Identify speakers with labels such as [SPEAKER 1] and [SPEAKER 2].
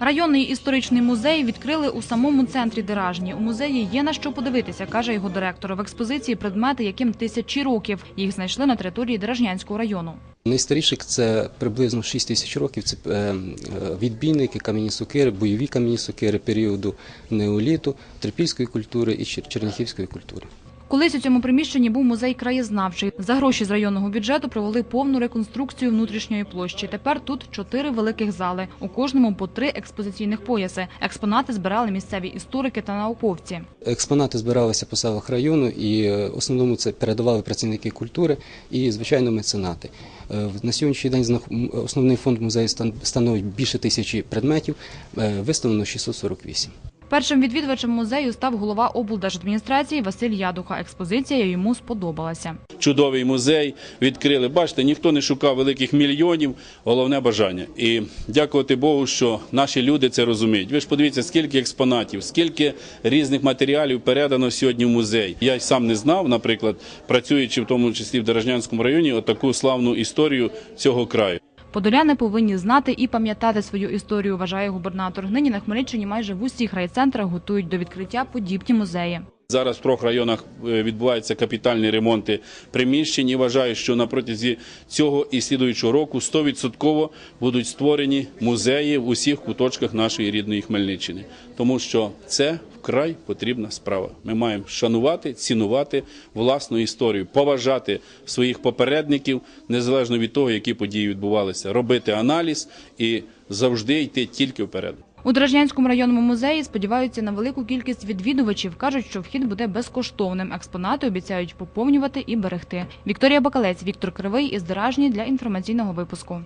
[SPEAKER 1] Районний історичний музей відкрили у самому центрі Деражні. У музеї є на що подивитися, каже його директор. В експозиції предмети, яким тисячі років. Їх знайшли на території Деражнянського району.
[SPEAKER 2] Найстаріший це приблизно 6 тисяч років. Це е, е, відбійники, кам'яні сокири, бойові кам'яні сокири періоду неоліту, трипільської культури і чер- черніхівської культури.
[SPEAKER 1] Колись у цьому приміщенні був музей краєзнавчий. За гроші з районного бюджету провели повну реконструкцію внутрішньої площі. Тепер тут чотири великих зали. У кожному по три експозиційних пояси. Експонати збирали місцеві історики та науковці.
[SPEAKER 2] Експонати збиралися по селах району, і е, в основному це передавали працівники культури і, звичайно, меценати. Е, На сьогоднішній день основний фонд музею становить більше тисячі предметів, е, виставлено 648.
[SPEAKER 1] Першим відвідувачем музею став голова облдержадміністрації Василь Ядуха. Експозиція йому сподобалася.
[SPEAKER 3] чудовий музей відкрили. Бачите, ніхто не шукав великих мільйонів, головне бажання. І дякувати Богу, що наші люди це розуміють. Ви ж подивіться, скільки експонатів, скільки різних матеріалів передано сьогодні в музей. Я й сам не знав, наприклад, працюючи в тому числі в Дорожнянському районі, отаку славну історію цього краю.
[SPEAKER 1] Подоляни повинні знати і пам'ятати свою історію, вважає губернатор. Нині на Хмельниччині майже в усіх райцентрах готують до відкриття подібні музеї.
[SPEAKER 3] Зараз в трьох районах е, відбуваються капітальні ремонти приміщень. І вважаю, що на протязі цього і слідуючого року 100% будуть створені музеї в усіх куточках нашої рідної Хмельниччини, тому що це вкрай потрібна справа. Ми маємо шанувати, цінувати власну історію, поважати своїх попередників, незалежно від того, які події відбувалися, робити аналіз і завжди йти тільки вперед.
[SPEAKER 1] У Дражнянському районному музеї сподіваються на велику кількість відвідувачів. кажуть, що вхід буде безкоштовним. Експонати обіцяють поповнювати і берегти. Вікторія Бакалець, Віктор Кривий із Дражні для інформаційного випуску.